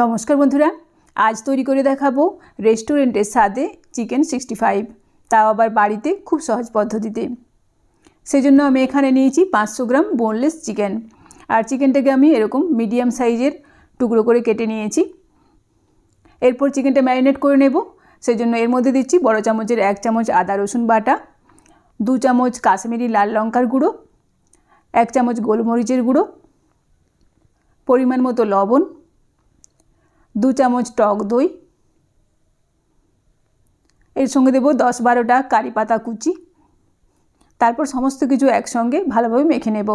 নমস্কার বন্ধুরা, আজ তৈরি করে দেখাবো রেস্টুরেন্টের স্বাদে চিকেন সিক্সটি ফাইভ, তাও আবার বাড়িতে খুব সহজ পদ্ধতিতে। সেজন্য আমি এখানে নিয়েছি পাঁচশো গ্রাম বোনলেস চিকেন আর চিকেনটাকে আমি এরকম মিডিয়াম সাইজের টুকরো করে কেটে নিয়েছি। এরপর চিকেনটা ম্যারিনেট করে নেব, সেজন্য এর মধ্যে দিচ্ছি বড় চামচের এক চামচ আদা রসুন বাটা, দু চামচ কাশ্মীরি লাল লঙ্কার গুঁড়ো, এক চামচ গোলমরিচের গুঁড়ো, পরিমাণ মতো লবণ দু চামচ টক দই। এর সঙ্গে দেবো দশ বারোটা কারি পাতা কুচি। তারপর সমস্ত কিছু একসঙ্গে ভালোভাবে মেখে নেব।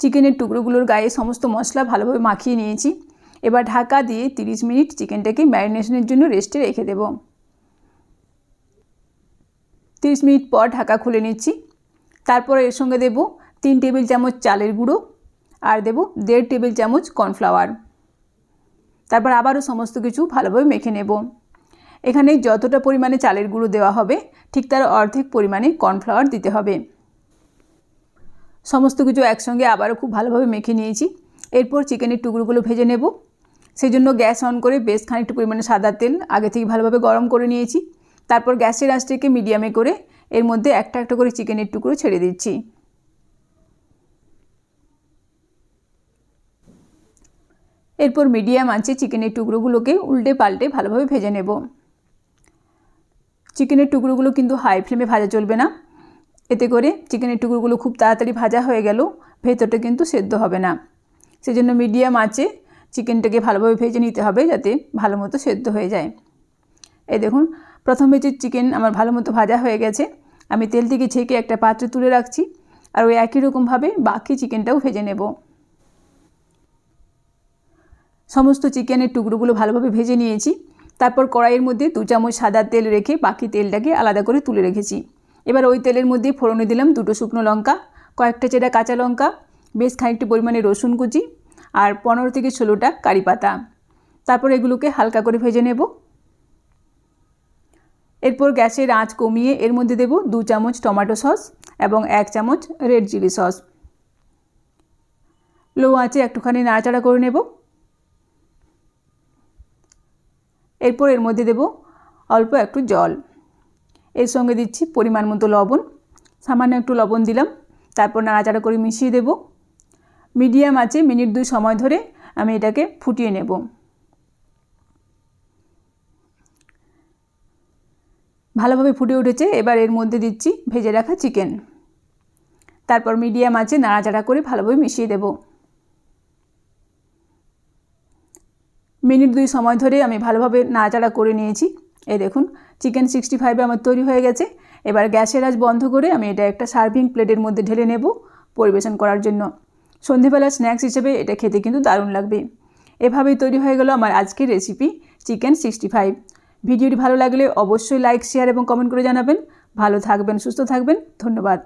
চিকেনের টুকরোগুলোর গায়ে সমস্ত মশলা ভালোভাবে মাখিয়ে নিয়েছি। এবার ঢাকা দিয়ে 30 মিনিট চিকেনটাকে ম্যারিনেশনের জন্য রেস্টে রেখে দেব। 30 মিনিট পর ঢাকা খুলে নিচ্ছি। তারপর এর সঙ্গে দেব তিন টেবিল চামচ চালের গুঁড়ো আর দেব দেড় টেবিল চামচ কর্নফ্লাওয়ার। তারপর আবারও সমস্ত কিছু ভালোভাবে মেখে নেব। এখানে যতটা পরিমাণে চালের গুঁড়ো দেওয়া হবে, ঠিক তার অর্ধেক পরিমাণে কর্নফ্লাওয়ার দিতে হবে। সমস্ত কিছু একসঙ্গে আবারও খুব ভালোভাবে মেখে নিয়েছি। এরপর চিকেনের টুকরোগুলো ভেজে নেব। সেই জন্য গ্যাস অন করে বেশ খানিকটা পরিমাণে সাদা তেল আগে থেকে ভালোভাবে গরম করে নিয়েছি। তারপর গ্যাসের আঁচটাকে মিডিয়ামে করে এর মধ্যে একটা একটা করে চিকেনের টুকরো ছেড়ে দিচ্ছি। এরপর মিডিয়াম আঁচে চিকেনের টুকরোগুলোকে উল্টে পাল্টে ভালোভাবে ভেজে নেব। চিকেনের টুকরোগুলো কিন্তু হাই ফ্লেমে ভাজা চলবে না। এতে করে চিকেনের টুকরোগুলো খুব তাড়াতাড়ি ভাজা হয়ে গেল, ভেতরটা কিন্তু সেদ্ধ হবে না। সেজন্য মিডিয়াম আঁচে চিকেনটাকে ভালোভাবে ভেজে নিতে হবে যাতে ভালো মতো সেদ্ধ হয়ে যায়। এই দেখুন প্রথমে যে চিকেন আমার ভালো মতো ভাজা হয়ে গেছে। আমি তেল থেকে ছেঁকে একটা পাত্রে তুলে রাখছি আর ওই একই রকমভাবে বাকি চিকেনটাও ভেজে নেব। সমস্ত চিকেনের টুকরোগুলো ভালোভাবে ভেজে নিয়েছি। তারপর কড়াইয়ের মধ্যে দু চামচ সাদা তেল রেখে বাকি তেলটাকে আলাদা করে তুলে রেখেছি। এবার ওই তেলের মধ্যে ফোড়নে দিলাম দুটো শুকনো লঙ্কা, কয়েকটা চেরা কাঁচা লঙ্কা, বেশ খানিকটি পরিমাণে রসুন কুচি আর পনেরো থেকে ষোলোটা কারি পাতা। তারপর এগুলোকে হালকা করে ভেজে নেব। এরপর গ্যাসের আঁচ কমিয়ে এর মধ্যে দেব দু চামচ টমেটো সস এবং এক চামচ রেড চিলি সস। লো আঁচে একটুখানি নাড়াচাড়া করে নেব। এরপর এর মধ্যে দেব অল্প একটু জল। এর সঙ্গে দিচ্ছি পরিমাণ মতো লবণ। সামান্য একটু লবণ দিলাম। তারপর নাড়াচাড়া করে মিশিয়ে দেব। মিডিয়াম আছে মিনিট দুই সময় ধরে আমি এটাকে ফুটিয়ে নেব। ভালোভাবে ফুটে উঠেছে। এবার এর মধ্যে দিচ্ছি ভেজে রাখা চিকেন। তারপর মিডিয়াম আছে নাড়াচাড়া করে ভালোভাবে মিশিয়ে দেব। মিনিট দুই সময় ধরে আমি ভালোভাবে নাড়াচাড়া করে নিয়েছি। এই দেখুন, চিকেন সিক্সটি ফাইভে আমার তৈরি হয়ে গেছে। এবার গ্যাসের আজ বন্ধ করে আমি এটা একটা সার্ভিং প্লেটের মধ্যে ঢেলে নেব পরিবেশন করার জন্য। সন্ধেবেলা স্ন্যাক্স হিসেবে এটা খেতে কিন্তু দারুণ লাগবে। এভাবেই তৈরি হয়ে গেল আমার আজকের রেসিপি চিকেন সিক্সটি ফাইভ ভিডিওটি ভালো লাগলে অবশ্যই লাইক শেয়ার এবং কমেন্ট করে জানাবেন। ভালো থাকবেন, সুস্থ থাকবেন। ধন্যবাদ।